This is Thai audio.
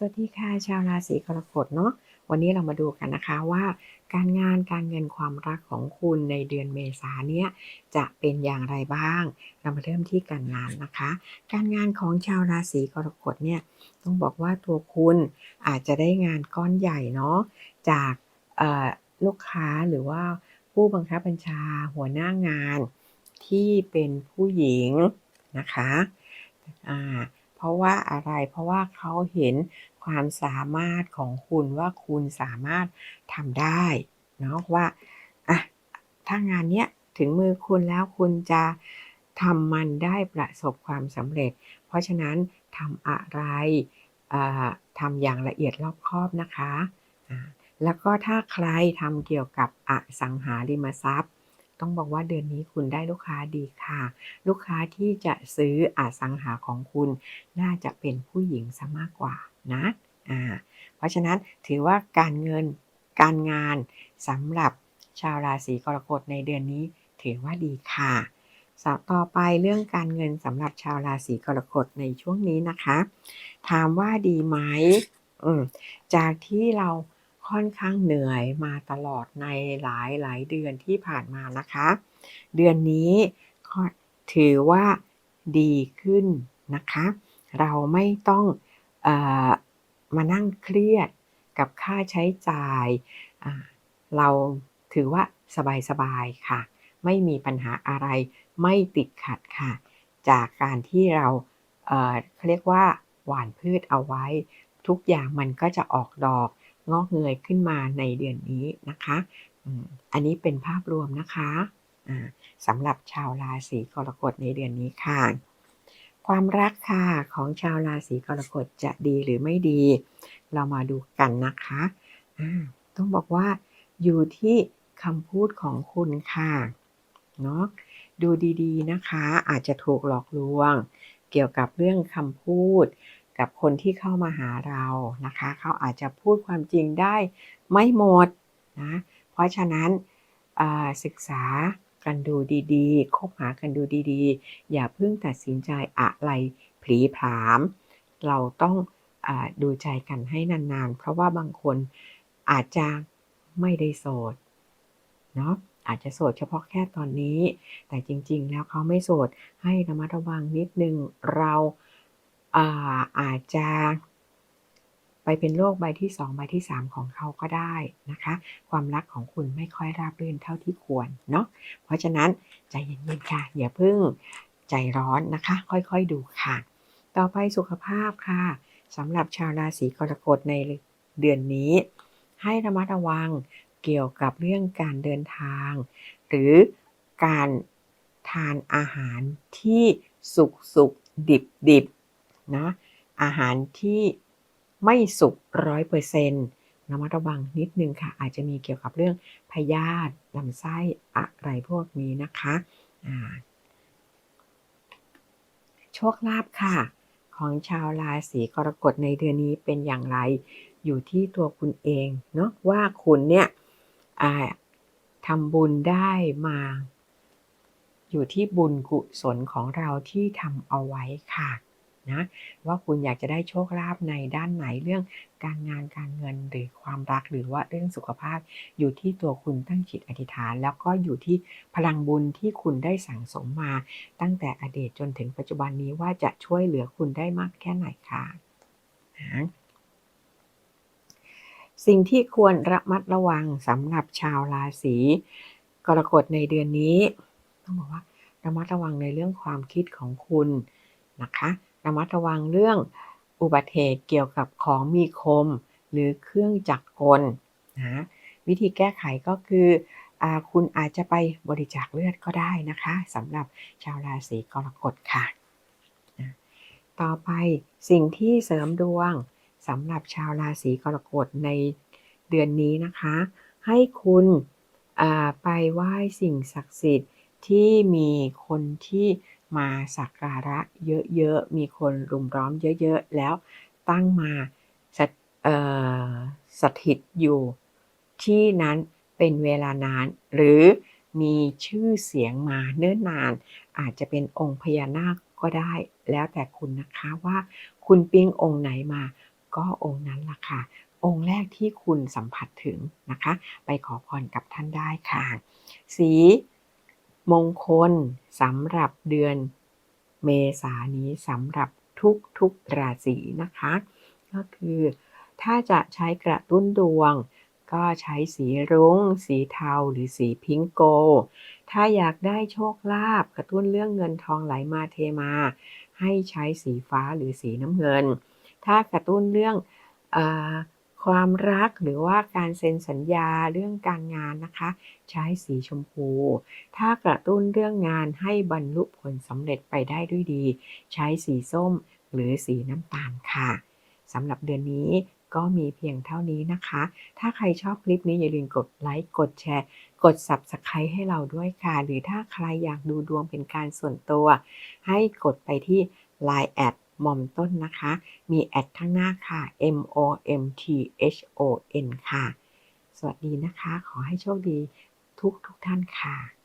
สวัสดีค่ะชาวราศีกรกฎเนาะวันนี้เรามาดูกันนะคะว่า การงานการเงินความรักของคุณในเดือนเมษาเนี้ยจะเป็นอย่างไรบ้าง เรามาเริ่มที่การงานนะคะ การงานของชาวราศีกรกฎเนี่ยต้องบอกว่าตัวคุณอาจจะได้งานก้อนใหญ่เนาะจากลูกค้าหรือว่าผู้บังคับบัญชาหัวหน้างานที่เป็นผู้หญิงนะคะอ่า เพราะว่าอะไร เพราะว่าเขาเห็นความสามารถของคุณว่าคุณสามารถทำได้เนาะว่าอะถ้างานเนี้ยถึงมือคุณแล้วคุณจะทำมันได้ประสบความสำเร็จ เพราะฉะนั้นทำอะไรทำอย่างละเอียดรอบคอบนะคะ แล้วก็ถ้าใครทำเกี่ยวกับอสังหาริมทรัพย์ ต้องบอกว่าเดือนนี้คุณได้ลูกค้าดีค่ะ ลูกค้าที่จะซื้ออสังหาของคุณน่าจะเป็นผู้หญิงซะมากกว่านะอ่าเพราะฉะนั้นถือว่าการเงินการงานสำหรับชาวราศีกรกฎในเดือนนี้ถือว่าดีค่ะต่อไปเรื่องการเงินสำหรับชาวราศีกรกฎในช่วงนี้นะคะ ถามว่าดีไหมจากที่เรา ค่อนข้างเหนื่อยมาตลอดในหลายหลายเดือนที่ผ่านมานะคะ เดือนนี้ถือว่าดีขึ้นนะคะ เราไม่ต้องอมานั่งเครียดกับค่าใช้จ่าย เราถือว่าสบายๆค่ะ ไม่มีปัญหาอะไร ไม่ติดขัดค่ะ จากการที่เราเขาเรียกว่าหว่านพืชเอาไว้ ทุกอย่างมันก็จะออกดอก งอกเงยขึ้นมาในเดือนนี้นะคะอันนี้เป็นภาพรวมนะคะสำหรับชาวราศีกรกฎในเดือนนี้ค่ะ ความรักค่ะของชาวราศีกรกฎจะดีหรือไม่ดี เรามาดูกันนะคะต้องบอกว่าอยู่ที่คำพูดของคุณค่ะเนาะดูดีๆนะคะอาจจะถูกหลอกลวง เกี่ยวกับเรื่องคำพูด กับคนที่เข้ามาหาเรานะคะ เขาอาจจะพูดความจริงได้ไม่หมดนะเพราะฉะนั้นศึกษากันดูดีๆ คบหากันดูดีๆ อย่าเพิ่งตัดสินใจอะไรผลีผาม เราต้องอดูใจกันให้นานๆ เพราะว่าบางคนอาจจะไม่ได้โสดเนาะอาจจะโสดเฉพาะแค่ตอนนี้ แต่จริงๆ แล้วเขาไม่โสดให้ระมัดระวังนิดนึงเรา อาอาจจะไปเป็นโรคใบที่ 2 ใบที่ 3 ของเขาก็ได้นะคะ ความรักของคุณไม่ค่อยราบรื่นเท่าที่ควรเนาะเพราะฉะนั้นใจเย็นๆค่ะ อย่าเพิ่งใจร้อนนะคะ ค่อยๆดูค่ะ ต่อไปสุขภาพค่ะสำหรับชาวราศีกรกฎในเดือนนี้ ให้ระมัดระวังเกี่ยวกับเรื่องการเดินทาง หรือการทานอาหารที่สุกสุกดิบดิบ นะ อาหารที่ไม่สุกร้อยเปอร์เซ็นต์ระมัดระวังนิดนึงค่ะ อาจจะมีเกี่ยวกับเรื่องพยาธิลำไส้อะไรพวกนี้นะคะโชคลาภค่ะ ของชาวราศีกรกฎในเดือนนี้เป็นอย่างไรอยู่ที่ตัวคุณเองเนาะว่าคุณเนี่ยทำบุญได้มา อยู่ที่บุญกุศลของเราที่ทำเอาไว้ค่ะ นะว่าคุณอยากจะได้โชคลาภในด้านไหนเรื่องการงานการเงินหรือความรักหรือว่าเรื่องสุขภาพ อยู่ที่ตัวคุณตั้งจิตอธิษฐาน แล้วก็อยู่ที่พลังบุญที่คุณได้สั่งสมมา ตั้งแต่อดีตจนถึงปัจจุบันนี้ว่าจะช่วยเหลือคุณได้มากแค่ไหนค่ะสิ่งที่ควรระมัดระวังสำหรับชาวราศีกรกฎในเดือนนี้ ต้องบอกว่าระมัดระวังในเรื่องความคิดของคุณนะคะ ระมัดระวังเรื่องอุบัติเหตุเกี่ยวกับของมีคม หรือเครื่องจักรกลนะวิธีแก้ไขก็คืออคุณอาจจะไปบริจาคเลือดก็ได้นะคะสำหรับชาวราศีกรกฎค่ะต่อไปสิ่งที่เสริมดวงสำหรับชาวราศีกรกฎในเดือนนี้นะคะ ให้คุณไปไหว้สิ่งศักดิ์สิทธิ์ที่มีคนที่ มาสักการะเยอะๆ มีคนรุมร้อมเยอะๆ แล้วตั้งมาสสถิตอยู่ที่นั้นเป็นเวลานาน หรือมีชื่อเสียงมาเนิ่นนาน อาจจะเป็นองค์พญานาคก็ได้ แล้วแต่คุณนะคะว่าคุณปิ้งองค์ไหนมา ก็องค์นั้นล่ะค่ะ องค์แรกที่คุณสัมผัสถึงนะคะ ไปขอพรกับท่านได้ค่ะ สี มงคลสำหรับเดือนเมษานี้สำหรับทุกทุกราศีนะคะ ก็คือถ้าจะใช้กระตุ้นดวง ก็ใช้สีรุง้ง สีเทาหรือสีพิงโก ถ้าอยากได้โชคลาภกระตุ้นเรื่องเงินทองไหลมาเทมา ให้ใช้สีฟ้าหรือสีน้ำเงิน ถ้ากระตุ้นเรื่องอ ความรักหรือว่าการเซ็นสัญญาเรื่องการงานนะคะ ใช้สีชมพู ถ้ากระตุ้นเรื่องงานให้บรรลุผลสำเร็จไปได้ด้วยดี ใช้สีส้มหรือสีน้ำตาลค่ะสำหรับเดือนนี้ก็มีเพียงเท่านี้นะคะ ถ้าใครชอบคลิปนี้อย่าลืมกดไลค์ กดแชร์ กด Subscribe ให้เราด้วยค่ะ หรือถ้าใครอยากดูดวงเป็นการส่วนตัว ให้กดไปที่ Line แอดมอมต้นนะคะ มีแอดข้างหน้าค่ะ M O M T H O N ค่ะ สวัสดีนะคะ ขอให้โชคดีทุกทุกท่านค่ะ